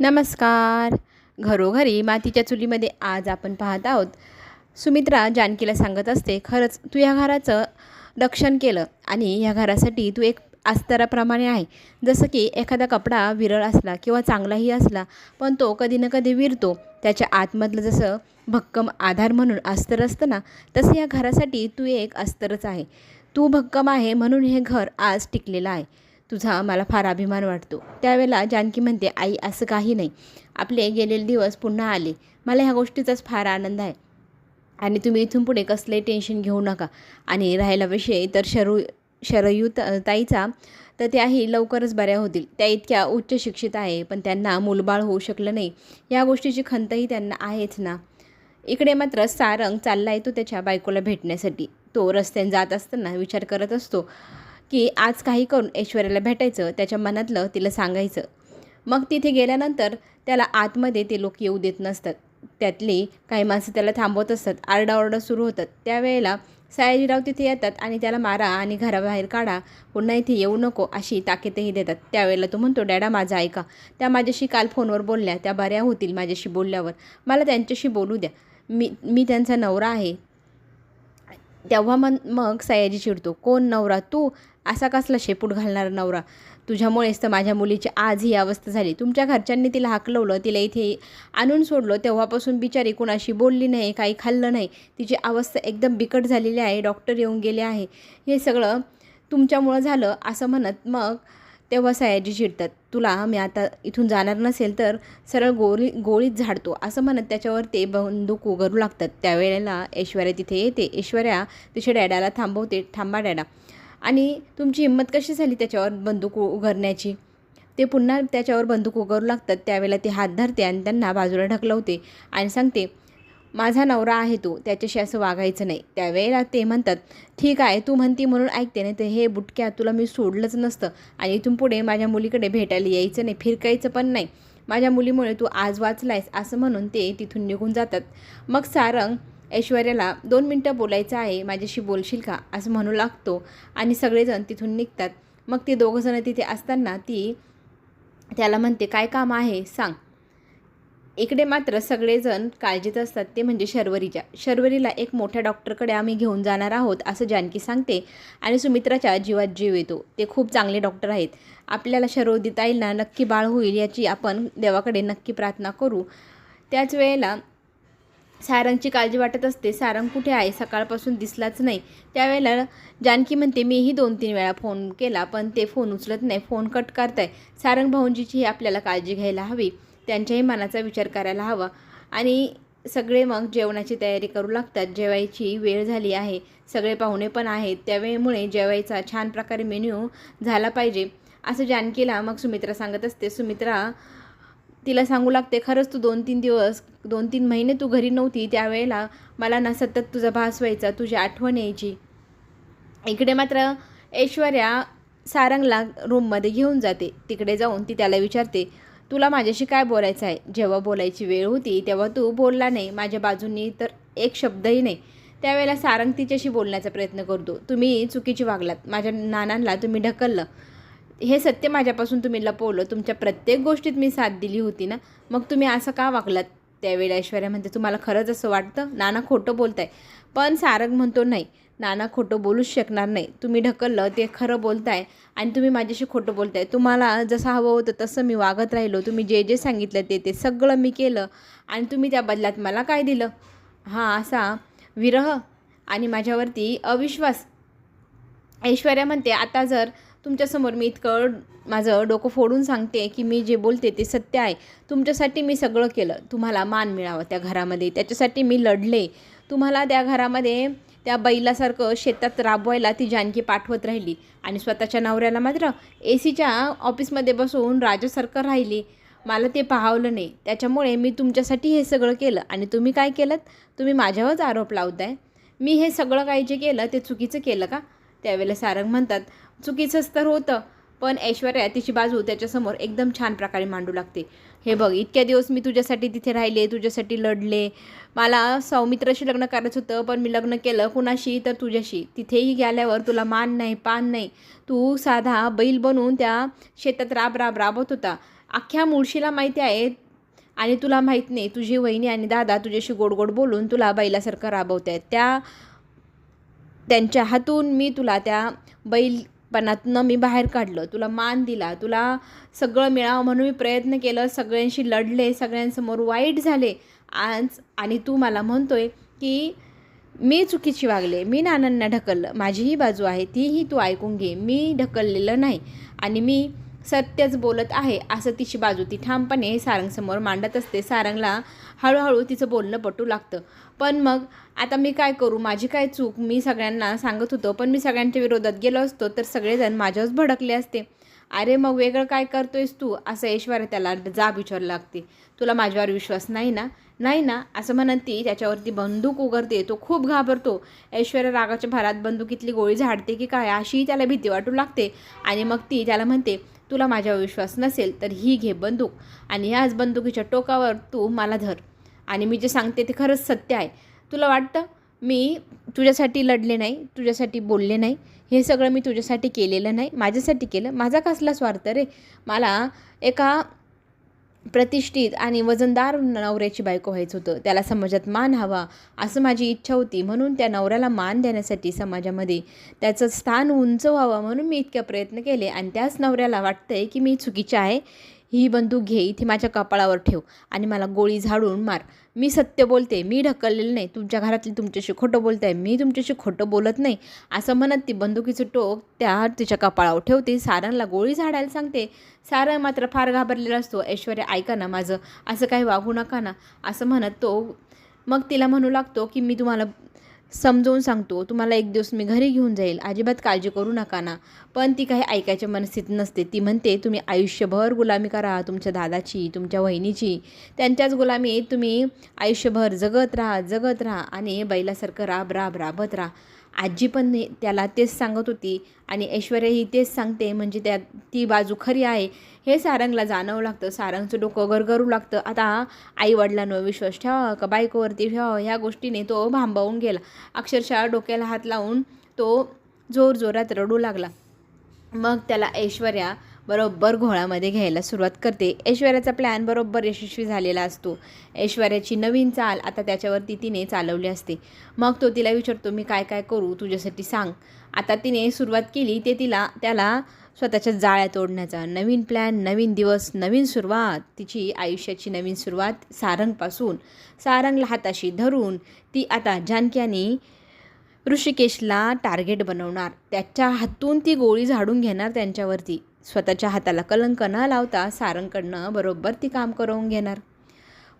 नमस्कार. घरोघरी मातीच्या चुलीमध्ये आज आपण पाहत आहोत. सुमित्रा जानकीला सांगत असते खरंच तू या घराचं रक्षण केलं आणि ह्या घरासाठी तू एक अस्तराप्रमाणे आहे. जसं की एखादा कपडा विरळ असला किंवा चांगलाही असला पण तो कधी ना कधी विरतो. त्याच्या आतमधलं जसं भक्कम आधार म्हणून अस्तर असतं ना तसं या घरासाठी तू एक अस्तरच आहे. तू भक्कम आहे म्हणून हे घर आज टिकलेलं आहे. तुझा मला फार अभिमान वाटतो. त्यावेळेला जानकी म्हणते आई असं काही नाही. आपले गेलेले दिवस पुन्हा आले. मला ह्या गोष्टीचाच फार आनंद आहे. आणि तुम्ही इथून पुढे कसले टेन्शन घेऊ नका. आणि राहायला विषय तर शरू शरयू ताईचा तर त्याही लवकरच बऱ्या होतील. त्या इतक्या उच्च शिक्षित आहे पण त्यांना मूलबाळ होऊ शकलं नाही. या गोष्टीची खंतही त्यांना आहेच ना. इकडे मात्र सारंग चालला आहे तो त्याच्या बायकोला भेटण्यासाठी. तो रस्त्याने जात असताना विचार करत असतो. की आज काही करून ऐश्वर्याला भेटायचं त्याच्या मनातलं तिला सांगायचं. मग तिथे गेल्यानंतर त्याला आतमध्ये ते लोक येऊ देत नसतात. त्यातली काही माणसं त्याला थांबवत असतात. आरडाओरडा सुरू होतात. त्यावेळेला सयाजीराव तिथे येतात आणि त्याला मारा आणि घराबाहेर काढा. पुन्हा इथे येऊ नको अशी ताकीदही देतात. त्यावेळेला तो म्हणतो डॅडा माझा ऐका. त्या माझ्याशी काल फोनवर बोलल्या. त्या बऱ्या होतील माझ्याशी बोलल्यावर. मला त्यांच्याशी बोलू द्या. मी मी त्यांचा नवरा आहे. तेव्हा मन मग सयाजी चिडतो. कोण नवरा? तू असा कसला शेपूट घालणारा नवरा? तुझ्यामुळेच तर माझ्या मुलीची आज ही अवस्था झाली. तुमच्या घरच्यांनी तिला हाकलवलं तिला इथे आणून सोडलं तेव्हापासून बिचारी कुणाशी बोलली नाही काही खाल्लं नाही. तिची अवस्था एकदम बिकट झालेली आहे. डॉक्टर येऊन गेले आहे. हे सगळं तुमच्यामुळं झालं असं म्हणत मग तेव्हा सयाजी चिडतात. तुला मी आता इथून जाणार नसेल तर सरळ गोळी गोळीत झाडतो. असं म्हणत त्याच्यावर ते बंदूक उगरू लागतात. त्यावेळेला ऐश्वर्या तिथे येते. ऐश्वर्या तिच्या डॅडाला थांबवते. थांबा डॅडा. आणि तुमची हिंमत कशी झाली त्याच्यावर बंदूक उघडण्याची? ते पुन्हा त्याच्यावर बंदूक उगारू लागतात त्यावेळेला ते हात धरते आणि त्यांना बाजूला ढकलवते आणि सांगते माझा नवरा आहे तो त्याच्याशी असं वागायचं नाही. त्यावेळेला ते म्हणतात ठीक आहे तू म्हणती म्हणून ऐकते नाही तर हे बुटक्या तुला मी सोडलंच नसतं आणि इथून पुढे माझ्या मुलीकडे भेटायला यायचं नाही फिरकायचं पण नाही. माझ्या मुलीमुळे तू आज वाचलायस असं म्हणून ते तिथून निघून जातात. मग सारंग ऐश्वर्याला दोन मिनटं बोलायचं आहे माझ्याशी बोलशील का? असं म्हणू लागतो. आणि सगळेजण तिथून निघतात. मग ते दोघंजणं तिथे असताना ती त्याला म्हणते काय काम आहे? सांग. इकडे मात्र सगळेजण काळजीत असतात ते म्हणजे शर्वरीच्या. शर्वरीला एक मोठ्या डॉक्टरकडे आम्ही घेऊन जाणार आहोत असं जानकी सांगते. आणि सुमित्राच्या जीवात जीव येतो. ते खूप चांगले डॉक्टर आहेत. आपल्याला शर्वरी ना नक्की बाळ होईल याची आपण देवाकडे नक्की प्रार्थना करू. त्याच वेळेला सारंगची काळजी वाटत असते. सारंग कुठे आहे? सकाळपासून दिसलाच नाही. त्यावेळेला जानकी म्हणते मीही दोन तीन वेळा फोन केला पण ते फोन उचलत नाही. फोन कट करताय. सारंग भाऊंजीचीही आपल्याला काळजी घ्यायला हवी. त्यांच्याही मनाचा विचार करायला हवा. आणि सगळे मग जेवणाची तयारी करू लागतात. जेवायची वेळ झाली आहे. सगळे पाहुणे पण आहेत. त्यावेळेमुळे जेवायचा छान प्रकारे मेन्यू झाला पाहिजे. असं जानकीला मग सुमित्रा सांगत असते. सुमित्रा तिला सांगू लागते खरंच तू दोन तीन दिवस दोन तीन महिने तू घरी नव्हती त्यावेळेला मला ना सतत तुझा भास व्हायचा तुझी आठवण यायची. इकडे मात्र ऐश्वर्या सारंगला रूममध्ये घेऊन जाते. तिकडे जाऊन ती त्याला विचारते तुला माझ्याशी काय बोलायचं आहे? जेव्हा बोलायची वेळ होती तेव्हा तू बोलला नाही माझ्या बाजूनी तर एक शब्दही नाही. त्यावेळेला सारंग तिच्याशी बोलण्याचा प्रयत्न करतो. तुम्ही चुकीची वागलात. माझ्या नानांना तुम्ही ढकललं. हे सत्य माझ्यापासून तुम्ही लपवलं तुमच्या प्रत्येक गोष्टीत मी साथ दिली होती ना मग तुम्ही असं का वागलात त्यावेळी ऐश्वर्या? म्हणते तुम्हाला खरंच असं वाटतं? नाना खोटं बोलताय. पण सारंग म्हणतो नाही नाना खोटं बोलूच शकणार नाही. तुम्ही ढकललं ते खरं बोलताय आणि तुम्ही माझ्याशी खोटं बोलताय. तुम्हाला जसं हवं होतं तसं मी वागत राहिलो. तुम्ही जे जे सांगितलं ते ते सगळं मी केलं आणि तुम्ही त्या बदल्यात मला काय दिलं? हा असा विरह आणि माझ्यावरती अविश्वास. ऐश्वर्या म्हणते आता जर तुमच्यासमोर मी इतकं माझं डोकं फोडून सांगते की मी जे बोलते ते सत्य आहे. तुमच्यासाठी मी सगळं केलं. तुम्हाला मान मिळावं त्या घरामध्ये. त्याच्यासाठी मी लढले. तुम्हाला त्या घरामध्ये त्या बैलासारखं शेतात राबवायला ती जानकी पाठवत राहिली. आणि स्वतःच्या नवऱ्याला मात्र ए सीच्या ऑफिसमध्ये बसून राजासारखं राहिली. मला ते पाहावलं नाही. त्याच्यामुळे मी तुमच्यासाठी हे सगळं केलं. आणि तुम्ही काय केलं तुम्ही माझ्यावरच आरोप लावताय. मी हे सगळं काही जे केलं ते चुकीचं केलं का? त्यावेळेला सारंग म्हणतात चुकीचंच तर होतं पण ऐश्वर्या तिची बाजू त्याच्यासमोर एकदम छान प्रकारे मांडू लागते. हे बघ इतक्या दिवस मी तुझ्यासाठी तिथे राहिले तुझ्यासाठी लढले. मला सौमित्राशी लग्न करायचं होतं पण मी लग्न केलं कुणाशी तर तुझ्याशी. तिथेही गेल्यावर तुला मान नाही पान नाही. तू साधा बैल बनून त्या शेतात राब राब राबत होता. अख्ख्या मुळशीला माहिती आहे आणि तुला माहीत नाही. तुझी वहिनी आणि दादा तुझ्याशी गोड गोड बोलून तुला बैलासारखं राबवत आहेत त्या त्यांच्या हातून मी तुला त्या बैलपणातनं मी बाहेर काढलं. तुला मान दिला. तुला सगळं मिळावं म्हणून मी प्रयत्न केलं. सगळ्यांशी लढले. सगळ्यांसमोर वाईट झाले. आज आणि तू मला म्हणतोय की मी चुकीची वागले. मी नानांना ढकललं. माझी ही बाजू आहे. तीही तू ऐकून घे. मी ढकललेलं नाही. आणि मी सत्यच बोलत आहे असं तिची बाजू. ती ठामपणे सारंगसमोर मांडत असते. सारंगला हळूहळू तिचं बोलणं पटू लागतं. पण मग आता मी काय करू? माझी काय चूक? मी सगळ्यांना सांगत होतो पण मी सगळ्यांच्या विरोधात गेलो असतो तर सगळेजण माझ्यावरच भडकले असते. अरे मग वेगळं काय करतोयस तू? असं ऐश्वर्या त्याला जाब विचारू लागते. तुला माझ्यावर विश्वास नाही ना? नाही ना? असं म्हणत ती त्याच्यावरती बंदूक उघडते. तो खूप घाबरतो. ऐश्वर्या रागाच्या भरात बंदुकीतली गोळी झाडते की काय? अशीही त्याला भीती वाटू लागते. आणि मग ती त्याला म्हणते तुला माझ्यावर विश्वास नसेल तर ही घे बंदूक आणि ह्याच बंदुकीच्या टोकावर तू मला धर. आणि मी जे सांगते ते खरंच सत्य आहे. तुला वाटतं मी तुझ्यासाठी लढले नाही तुझ्यासाठी बोलले नाही? हे सगळं मी तुझ्यासाठी केलेलं नाही. माझ्यासाठी केलं? माझा कसला स्वार्थ रे? मला एका प्रतिष्ठित आणि वजनदार नवऱ्याची बायको व्हायचं होतं. त्याला समाजात मान हवा असं माझी इच्छा होती. म्हणून त्या नवऱ्याला मान देण्यासाठी समाजामध्ये त्याचं स्थान उंच व्हावं म्हणून मी इतक्या प्रयत्न केले. आणि त्याच नवऱ्याला वाटतंय की मी चुकीचे आहे. ही बंदूक घे इथे माझ्या कपाळावर ठेव आणि मला गोळी झाडून मार. मी सत्य बोलते मी ढकललेलं नाही. तुमच्या घरातली तुमच्याशी खोटं बोलत आहे मी तुमच्याशी खोटं बोलत नाही. असं म्हणत ती बंदुकीचं टोक त्या तिच्या कपाळावर ठेवते. सारंगला गोळी झाडायला सांगते. सारंग मात्र फार घाबरलेला असतो. ऐश्वर्या ऐका ना माझं. असं काही वागू नका ना. असं म्हणत तो मग तिला म्हणू लागतो की मी तुम्हाला समजावून सांगतो तुम्हाला एक दिवस मी घरी घेऊन जाईल. अजिबात काळजी करू नका ना. पण ती काही ऐकायच्या मनस्थित नसते. ती म्हणते तुम्ही आयुष्यभर गुलामी करा तुमच्या दादाची तुमच्या वहिनीची. त्यांच्याच गुलामीत तुम्ही आयुष्यभर जगत राहा जगत राहा आणि बैलासारखं राब राब राबत राहा. आजी पण त्याला तेच सांगत होती आणि ऐश्वर्या ही तेच सांगते म्हणजे त्या ती बाजू खरी आहे. हे सारंगला जाणवं लागतं. सारंगचं डोकं गरगरू लागतं. आता आईवडिलांवर विश्वास ठेवा का? बायकोवरती ठेवा ह्या गोष्टीने तो भांबावून गेला. अक्षरशः डोक्याला हात लावून तो जोर जोरात रडू लागला. मग त्याला ऐश्वर्या बरोबर घोळामध्ये घ्यायला सुरुवात करते. ऐश्वर्याचा प्लॅन बरोबर यशस्वी झालेला असतो. ऐश्वर्याची नवीन चाल आता त्याच्यावरती तिने चालवली असते. मग तो तिला विचारतो मी काय काय करू? तुझ्यासाठी सांग. आता तिने सुरुवात केली ते तिला त्याला स्वतःच्या जाळ्या तोडण्याचा नवीन प्लॅन नवीन दिवस नवीन सुरुवात. तिची आयुष्याची नवीन सुरुवात सारंगपासून. सारंगला हाताशी धरून ती आता जानक्याने ऋषिकेशला टार्गेट बनवणार. त्याच्या हातून ती गोळी झाडून घेणार त्यांच्यावरती. स्वतःच्या हाताला कलंक न लावता सारंगकडनं बरोबर ती काम करून घेणार.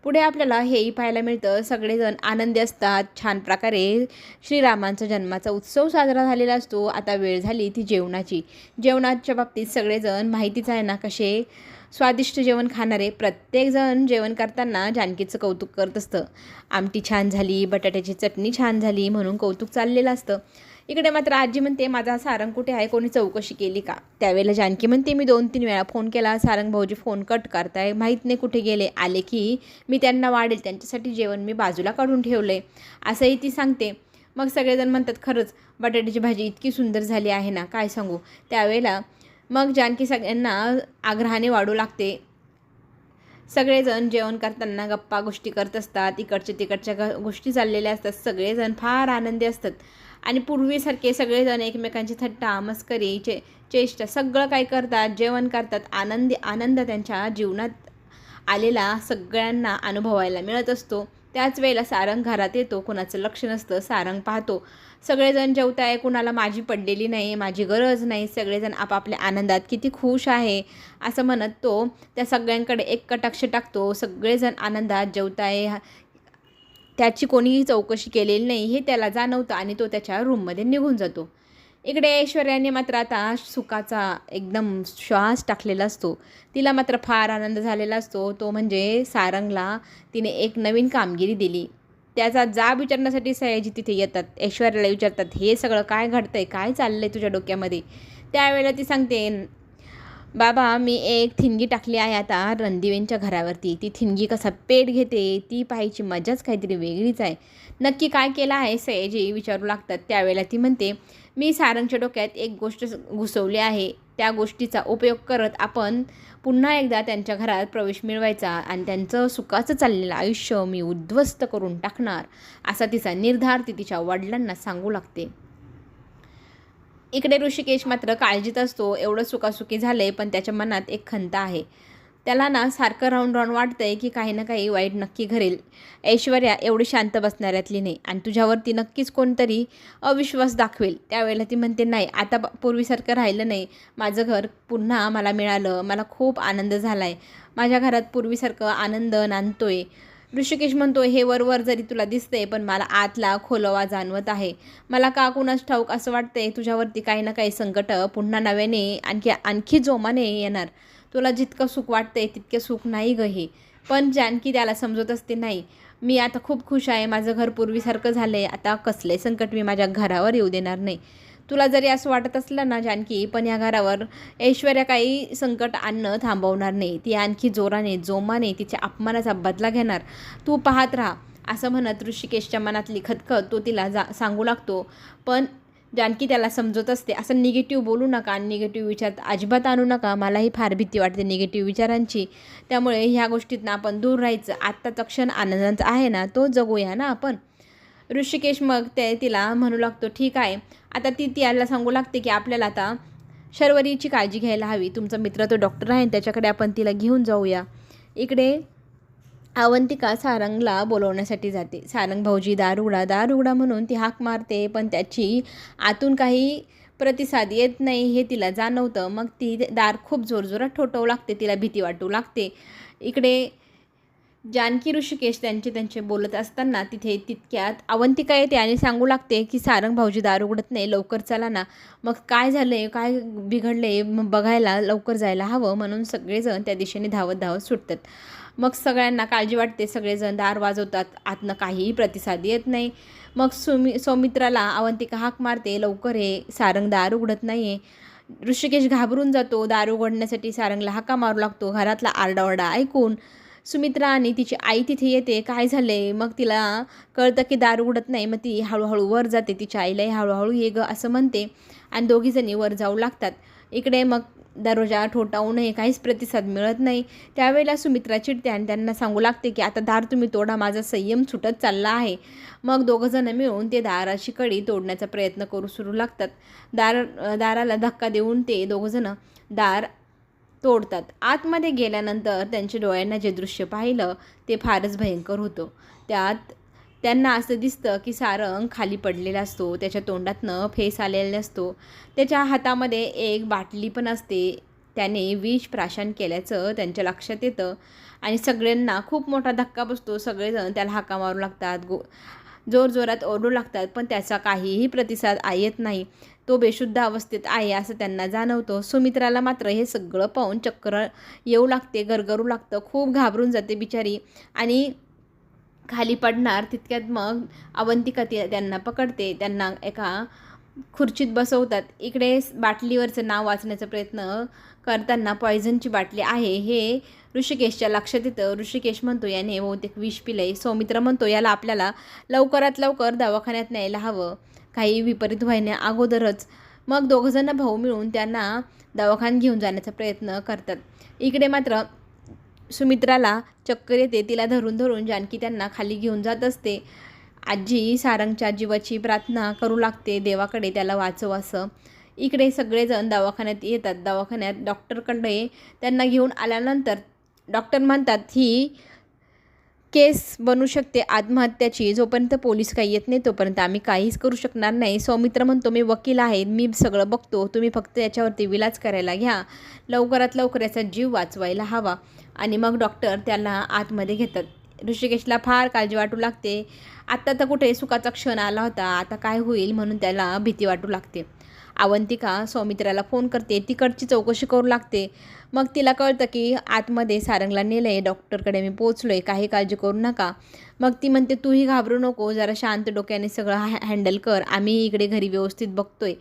पुढे आपल्याला हेही पाहायला मिळतं सगळेजण आनंदी असतात. छान प्रकारे श्रीरामांचा जन्माचा उत्सव साजरा झालेला असतो. आता वेळ झाली ती जेवणाची. जेवणाच्या बाबतीत सगळेजण माहितीच आहे ना कसे स्वादिष्ट जेवण खाणारे. प्रत्येकजण जेवण करताना जानकीचं कौतुक करत असतं. आमटी छान झाली बटाट्याची चटणी छान झाली म्हणून कौतुक चाललेलं असतं. इकडे मात्र आजी म्हणते माझा सारंग कुठे आहे? कोणी चौकशी केली का? त्यावेळेला जानकी म्हणते मी दोन तीन वेळा फोन केला. सारंग भाऊजी फोन कट करताय. माहीत नाही कुठे गेले. आले की मी त्यांना वाढेल. त्यांच्यासाठी जेवण मी बाजूला काढून ठेवलं. आहे असंही ती सांगते. मग सगळेजण म्हणतात खरंच बटाट्याची भाजी इतकी सुंदर झाली आहे ना? काय सांगू? त्यावेळेला मग जानकी सगळ्यांना आग्रहाने वाढू लागते. सगळेजण जेवण करताना गप्पा गोष्टी करत असतात. इकडच्या तिकडच्या ग गोष्टी चाललेल्या असतात. सगळेजण फार आनंदी असतात. आणि पूर्वीसारखे सगळेजण एकमेकांची थट्टा मस्करी चे चेष्टा सगळं काय करतात जेवण करतात आनंदी आनंद त्यांच्या जीवनात आलेला सगळ्यांना अनुभवायला मिळत असतो. त्याच वेळेला सारंग घरात येतो कुणाचं लक्ष नसतं सारंग पाहतो. सगळेजण जेवताय कुणाला माझी पडलेली नाही माझी गरज नाही सगळेजण आपापल्या आनंदात किती खुश आहे असं म्हणत तो त्या सगळ्यांकडे एक कटाक्ष टाकतो. सगळेजण आनंदात जेवताय त्याची कोणीही चौकशी केलेली नाही हे त्याला जाणवतं आणि तो त्याच्या रूममध्ये निघून जातो. इकडे ऐश्वर्याने मात्र आता सुखाचा एकदम श्वास टाकलेला असतो. तिला मात्र फार आनंद झालेला असतो. तो म्हणजे सारंगला तिने एक नवीन कामगिरी दिली. त्याचा जाब विचारण्यासाठी सयाजी तिथे येतात. ऐश्वर्याला विचारतात हे सगळं काय घडतंय? काय चाललं आहे तुझ्या डोक्यामध्ये? त्यावेळेला ती सांगते बाबा मी एक थिनगी टाकली आहे आता रणदिवेंच्या घरावरती. ती थिनगी कसा पेट घेते ती पाहायची मजाच काहीतरी वेगळीच आहे. नक्की काय केलं आहे सयाजी विचारू लागतात त्यावेळेला ती म्हणते मी सारंगच्या डोक्यात एक गोष्ट घुसवली आहे. त्या गोष्टीचा उपयोग करत आपण पुन्हा एकदा त्यांच्या घरात प्रवेश मिळवायचा आणि त्यांचं सुखाचं चाललेलं आयुष्य मी उद्ध्वस्त करून टाकणार असा तिचा निर्धार ती तिच्या वडिलांना सांगू लागते. इकडे ऋषिकेश मात्र काळजीत असतो एवढं सुखासुखी झाले पण त्याच्या मनात एक खंत आहे. त्याला ना सारखं राहून राहून वाटतंय की काही ना काही वाईट नक्की घरेल ऐश्वर्या एवढी शांत बसणाऱ्यातली नाही आणि तुझ्यावरती नक्कीच कोणतरी अविश्वास दाखवेल. त्यावेळेला ती म्हणते नाही आता पूर्वीसारखं राहिलं नाही. माझं घर पुन्हा मला मिळालं. मला खूप आनंद झाला आहे माझ्या घरात पूर्वीसारखं आनंद नांदतोय. ऋषिकेश म्हणतो हे वरवर जरी तुला दिसते पण मला आतला खोलवा जाणवत आहे. मला का कुणाच ठाऊक असं वाटतंय? तुझ्यावरती काही ना काही संकट पुन्हा नव्याने आणखी आणखी जोमाने येणार. तुला जितकं सुख वाटतंय तितके सुख नाही ग हे. पण जानकी त्याला समजत असते नाही मी आता खूप खुश आहे. माझं घर पूर्वीसारखं झालं आहे आता कसले संकट मी माझ्या घरावर येऊ देणार नाही. तुला जरी असं वाटत असलं ना जानकी पण या घरावर ऐश्वर्या काही संकट आणणं थांबवणार नाही. ती आणखी जोराने जोमाने तिच्या अपमानाचा बदला घेणार. तू पाहत राहा. असं म्हणत ऋषिकेशच्या मनातली खतखत तो तिला जा सांगू लागतो. पण जानकी त्याला समजत असते. असं निगेटिव्ह बोलू नका आणि निगेटिव्ह विचार अजिबात आणू नका. मलाही फार भीती वाटते निगेटिव्ह विचारांची. त्यामुळे ह्या गोष्टीतनं आपण दूर राहायचं. आत्ताचा क्षण आनंदाचा आहे ना तो जगूया ना आपण. ऋषिकेश मग ते तिला म्हणू लागतो ठीक आहे. आता ती त्याला सांगू लागते की आपल्याला आता शर्वरीची काळजी घ्यायला हवी. तुमचा मित्र तो डॉक्टर आहे त्याच्याकडे आपण तिला घेऊन जाऊया. इकडे अवंतिका सारंगला बोलवण्यासाठी जाते. सारंग भाऊजी दार उघडा दार उघडा म्हणून ती हाक मारते पण त्याची आतून काही प्रतिसाद येत नाही हे तिला जाणवतं. मग ती दार खूप जोरजोरात ठोठवू लागते तिला भीती वाटू लागते. इकडे जानकी ऋषिकेश त्यांचे त्यांचे बोलत असताना तिथे तितक्यात अवंतिका येते आणि सांगू लागते की सारंग भाऊजी दार उघडत नाही लवकर चला ना. मग काय झालं आहे काय बिघडलं आहे मग बघायला लवकर जायला हवं म्हणून सगळेजण त्या दिशेने धावत धावत सुटतात. मग सगळ्यांना काळजी वाटते सगळेजण दार वाजवतात आतनं काहीही प्रतिसाद येत नाही. मग सुमी सौमित्राला अवंतिका हाक मारते लवकर हे सारंग दार उघडत नाही आहे ऋषिकेश घाबरून जातो दार उघडण्यासाठी सारंगला हाका मारू लागतो घरातला आरडाओरडा ऐकून. सुमित्रा आणि तिची आई तिथे येते. काय झाले मग तिला कळतं की दार उघडत नाही. मग ती हळूहळू वर जाते. तिच्या आईलाही हळूहळू ये ग असं म्हणते. आणि दोघीजणी वर जाऊ लागतात. इकडे मग दरवाजा ठोठावूनही काहीच प्रतिसाद मिळत नाही. त्यावेळेला सुमित्रा चिडते आणि त्यांना सांगू लागते की आता दार तुम्ही तोडा. माझा संयम सुटत चालला आहे. मग दोघंजणं मिळून ते दाराची कडी तोडण्याचा प्रयत्न करू सुरू लागतात. दार दाराला धक्का देऊन ते दोघंजणं दार तोडतात. आतमध्ये गेल्यानंतर त्यांच्या डोळ्यांना जे दृश्य पाहिलं ते फारच भयंकर होतं. त्यात त्यांना असं दिसतं की सारंग खाली पडलेला असतो त्याच्या तोंडातनं फेस आलेला असतो त्याच्या हातामध्ये एक बाटली पण असते. त्याने विष प्राशन केल्याचं त्यांच्या लक्षात येतं. आणि सगळ्यांना खूप मोठा धक्का बसतो. सगळेजण त्याला हाका मारू लागतात गो जोरजोरात ओरडू लागतात पण त्याचा काहीही प्रतिसाद येत नाही. तो बेशुद्ध अवस्थेत आहे असं त्यांना जाणवतं. सुमित्राला मात्र हे सगळं पाहून चक्कर येऊ लागते गरगरू लागतं खूप घाबरून जाते बिचारी. आणि खाली पडणार तितक्यात मग अवंतिका ती त्यांना पकडते. त्यांना एका खुर्चीत बसवतात. इकडे बाटलीवरचं नाव वाचण्याचा प्रयत्न करताना पॉयझनची बाटली आहे. हे ऋषिकेशच्या लक्षात येतं. ऋषिकेश म्हणतो याने बहुतेक विष पिलंय. सौमित्र म्हणतो याला आपल्याला लवकरात लवकर दवाखान्यात न्यायला हवं. काही विपरीत व्हायने अगोदरच मग दोघंजणं भाऊ मिळून त्यांना दवाखान्यात घेऊन जाण्याचा प्रयत्न करतात. इकडे मात्र सुमित्राला चक्कर येते. तिला धरून धरून जानकी त्यांना खाली घेऊन जात असते. आजी सारंगच्या जीवाची प्रार्थना करू लागते. देवाकडे त्याला वाचव असं. इकडे सगळेजण दवाखान्यात येतात. दवाखान्यात डॉक्टरकडे त्यांना घेऊन आल्यानंतर डॉक्टर म्हणतात ही केस बनू शकते आत्महत्याची. जोपर्यंत पोलीस काही येत नाही तोपर्यंत आम्ही काहीच करू शकणार नाही. सौमित्र म्हणतो मी वकील आहे मी सगळं बघतो. तुम्ही फक्त याच्यावरती विलाज करायला घ्या. लवकरात लवकर याचा जीव वाचवायला हवा. आणि मग डॉक्टर त्याला आतमध्ये घेतात. ऋषिकेशला फार काळजी वाटू लागते. आत्ता तर कुठे सुखाचा क्षण आला होता. आता काय होईल म्हणून त्याला भीती वाटू लागते. अवंतिका सौमित्राला फोन करते. तिकडची चौकशी करू लागते. मग तिला कळतं की आतमध्ये सारंगला नेलं आहे डॉक्टरकडे मी पोचलो आहे काही काळजी करू नका. मग ती म्हणते तूही घाबरू नको. जरा शांत डोक्याने सगळं हॅ हँडल कर. आम्ही इकडे घरी व्यवस्थित बघतोय.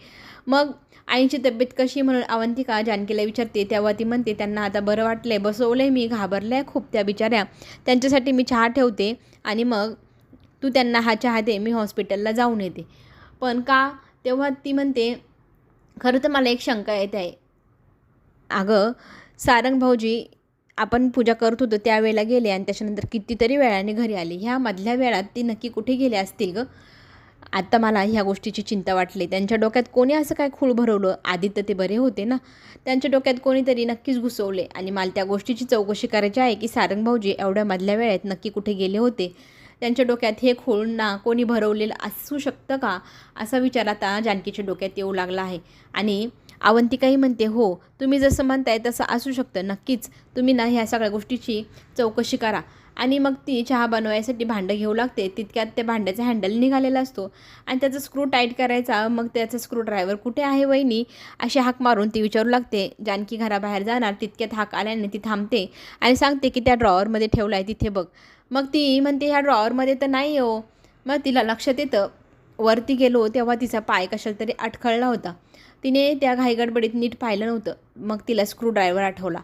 मग आईची तब्येत कशी म्हणून अवंतिका जानकीला विचारते. तेव्हा ती म्हणते त्यांना आता बरं वाटलं आहे बसवलं आहे मी. घाबरलं आहे खूप त्या बिचाऱ्या. त्यांच्यासाठी मी चहा ठेवते आणि मग तू त्यांना हा चहा दे. मी हॉस्पिटलला जाऊन येते. पण का? तेव्हा ती म्हणते खरं तर मला एक शंका येत आहे अगं सारंग भाऊजी आपण पूजा करत होतो त्यावेळेला गेले आणि त्याच्यानंतर कितीतरी वेळाने घरी आले. ह्या मधल्या वेळात ती नक्की कुठे गेले असतील गं? आत्ता मला ह्या गोष्टीची चिंता वाटली. त्यांच्या डोक्यात कोणी असं काय खूळ भरवलं? आधी तर ते बरे होते ना? त्यांच्या डोक्यात कोणीतरी नक्कीच घुसवले. आणि मला त्या गोष्टीची चौकशी करायची आहे की सारंग भाऊजी एवढ्या मधल्या वेळेत नक्की कुठे गेले होते? त्यांच्या डोक्यात हे खूळ ना कोणी भरवलेलं असू शकतं का? असा विचार आता जानकीच्या डोक्यात येऊ लागला आहे. आणि अवंतिकाही म्हणते हो तुम्ही जसं म्हणताय तसं असू शकतं. नक्कीच तुम्ही ना ह्या सगळ्या गोष्टीची चौकशी करा. आणि मग ती चहा बनवायसाठी भांडं घेऊ लागते. तितक्यात त्या भांड्याचा हँडल निघालेला असतो. आणि त्याचा स्क्रू टाईट करायचा. मग त्याचा स्क्रू ड्रायव्हर कुठे आहे वहिनी? अशी हाक मारून ती विचारू लागते. जानकी घराबाहेर जाणार. तितक्यात हाक आल्याने ती थांबते आणि सांगते की त्या ड्रॉवरमध्ये ठेवला आहे तिथे बघ. मग ती म्हणते ह्या ड्रॉवरमध्ये तर नाही हो. मग तिला लक्षात येतं वरती गेलो तेव्हा तिचा पाय कशाला तरी अटखळला होता. तिने त्या घाईगडबडीत नीट पाहिलं नव्हतं. मग तिला स्क्रूड्रायव्हर आठवला.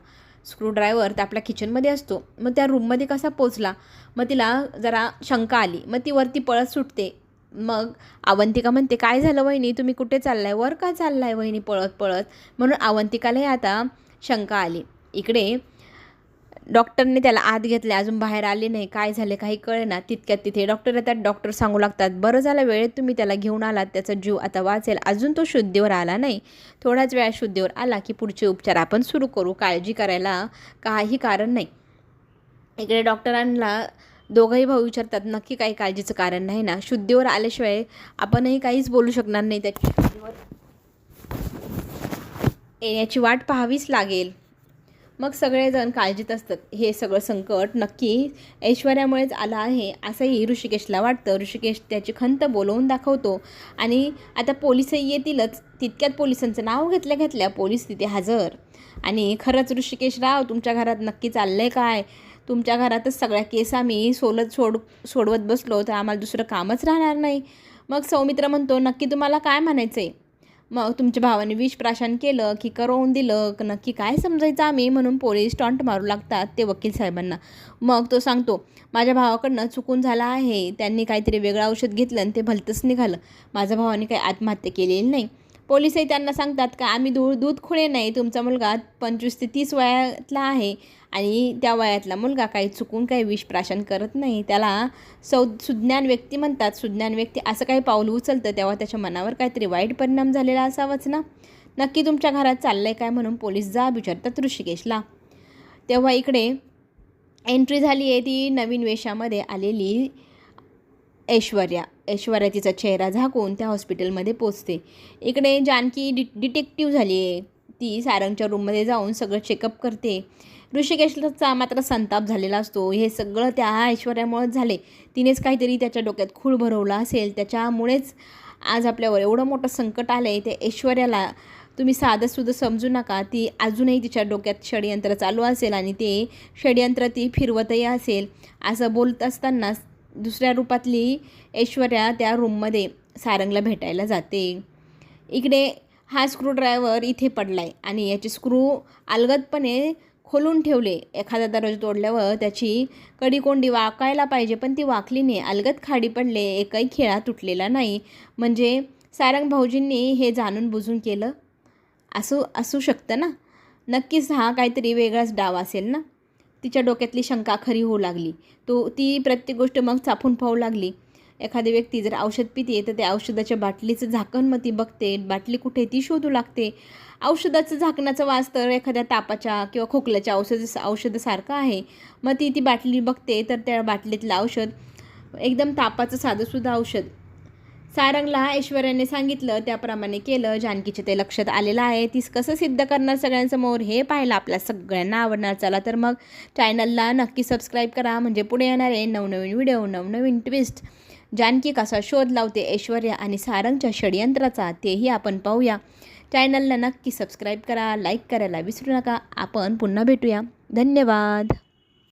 स्क्रूड्रायव्हर तर आपल्या किचनमध्ये असतो. मग त्या रूममध्ये कसा पोचला? मग तिला जरा शंका आली. मग ती वरती पळत सुटते. मग अवंतिका म्हणते काय झालं वहिनी? तुम्ही कुठे चाललाय? वर का चाललाय वहिनी पळत पळत? म्हणून अवंतिकालाही आता शंका आली. इकडे डॉक्टरने त्याला आत घेतले अजून बाहेर आले नाही काय झाले काही कळे ना तितक्यात तिथे डॉक्टर येतात डॉक्टर सांगू लागतात बरं झालं वेळेत तुम्ही त्याला घेऊन आलात त्याचा जीव आता वाचेल अजून तो शुद्धीवर आला नाही. थोड्याच वेळा शुद्धीवर आला की पुढचे उपचार आपण सुरू करू काळजी करायला काही कारण नाही. इकडे डॉक्टरांना दोघंही भाऊ विचारतात नक्की काही काळजीचं कारण नाही ना? शुद्धीवर आल्याशिवाय आपणही काहीच बोलू शकणार नाही त्याची शुद्धीवर येण्याची वाट पाहावीच लागेल. मग सगळेजण काळजीत असतात. हे सगळं संकट नक्की ऐश्वर्यामुळेच आलं आहे असंही ऋषिकेशला वाटतं. ऋषिकेश त्याची खंत बोलवून दाखवतो. आणि आता पोलिसही येतीलच. तितक्यात पोलिसांचं नाव घेतल्या घेतल्या पोलीस तिथे हजर. आणि खरंच ऋषिकेश राव तुमच्या घरात नक्की चाललं आहे काय? तुमच्या घरातच सगळ्या केस आम्ही सोलत सोड सोडवत बसलो तर आम्हाला दुसरं कामच राहणार नाही. मग सौमित्र म्हणतो नक्की तुम्हाला काय म्हणायचं आहे मग तुमच्या भावाने विष प्राशन केलं की करवून दिलं नक्की काय समजायचं आम्ही म्हणून पोलीस टॉन्ट मारू लागतात ते वकील साहेबांना. मग तो सांगतो माझ्या भावाकडनं चुकून झाला आहे त्यांनी काहीतरी वेगळं औषध घेतलं आणि ते भलतंच निघालं. माझ्या भावाने काही आत्महत्या केलेली नाही. पोलीसही त्यांना सांगतात का आम्ही दूध दूध खुळे नाही तुमचा मुलगा पंचवीस ते तीस वयातला आहे आणि त्या वयातला मुलगा काही चुकून काही विष प्राशन करत नाही. त्याला सौ सुज्ञान व्यक्ती म्हणतात. सुज्ञान व्यक्ती असं काही पाऊल उचलतं तेव्हा त्याच्या मनावर काहीतरी वाईट परिणाम झालेला असावाच ना. नक्की तुमच्या घरात चाललं आहे काय? म्हणून पोलीस जा विचारतात ऋषिकेशला. तेव्हा इकडे एंट्री झाली आहे ती नवीन वेशामध्ये आलेली ऐश्वर्या. ऐश्वर्या तिचा चेहरा झाकून त्या हॉस्पिटलमध्ये पोचते. इकडे जानकी डि डिटेक्टिव्ह झाली आहे. ती सारंगच्या रूममध्ये जाऊन सगळं चेकअप करते. ऋषिकेशचा मात्र संताप झालेला असतो. हे सगळं त्या ऐश्वर्यामुळेच झाले. तिनेच काहीतरी त्याच्या डोक्यात खूळ भरवला असेल. त्याच्यामुळेच आज आपल्यावर एवढं मोठं संकट आलं आहे त्या ऐश्वर्याला तुम्ही साधंसुद्धा समजू नका. ती अजूनही तिच्या डोक्यात षडयंत्र चालू असेल आणि ते षडयंत्र ती फिरवतही असेल. असं बोलत असतानाच दुसऱ्या रूपातली ऐश्वर्या त्या रूममध्ये सारंगला भेटायला जाते. इकडे हा स्क्रूड्रायव्हर इथे पडला आहे आणि याचे स्क्रू अलगदपणे खोलून ठेवले. एखादा दरवाजा तोडल्यावर त्याची कडीकोंडी वाकायला पाहिजे पण ती वाकली नाही अलगद खाडी पडले. एकही खेळा तुटलेला नाही. म्हणजे सारंग भाऊजींनी हे जाणून बुजून केलं. असू असू शकतं ना? नक्कीच हा काहीतरी वेगळाच डाव असेल ना? तिच्या डोक्यातली शंका खरी होऊ लागली. तो ती प्रत्येक गोष्ट मग चापून पाहू लागली. एखादी व्यक्ती जर औषध पिते तर त्या औषधाच्या बाटलीचं झाकण मग ती बघते. बाटली कुठे ती शोधू लागते. औषधाचं झाकणाचं वास तर एखाद्या तापाच्या किंवा खोकल्याच्या औषध औषधासारखं आहे. मग ती ती बाटली बघते तर त्या बाटलीतलं औषध एकदम तापाचं साधंसुद्धा औषध. सारंगला ऐश्वर्याने सांगितलं त्याप्रमाणे केलं. जानकीच्या ते लक्षात आलेलं आहे. तीस कसं सिद्ध करणार सगळ्यांसमोर हे पाहायला आपल्या सगळ्यांना आवडणार. चला तर मग चॅनलला नक्की सबस्क्राईब करा. म्हणजे पुढे येणारे नवनवीन व्हिडिओ नवनवीन ट्विस्ट. जानकी कसा शोध लावते ऐश्वर्या आणि सारंगच्या षडयंत्राचा तेही आपण पाहूया. चॅनलला नक्की सबस्क्राईब करा लाईक करायला विसरू नका. आपण पुन्हा भेटूया. धन्यवाद.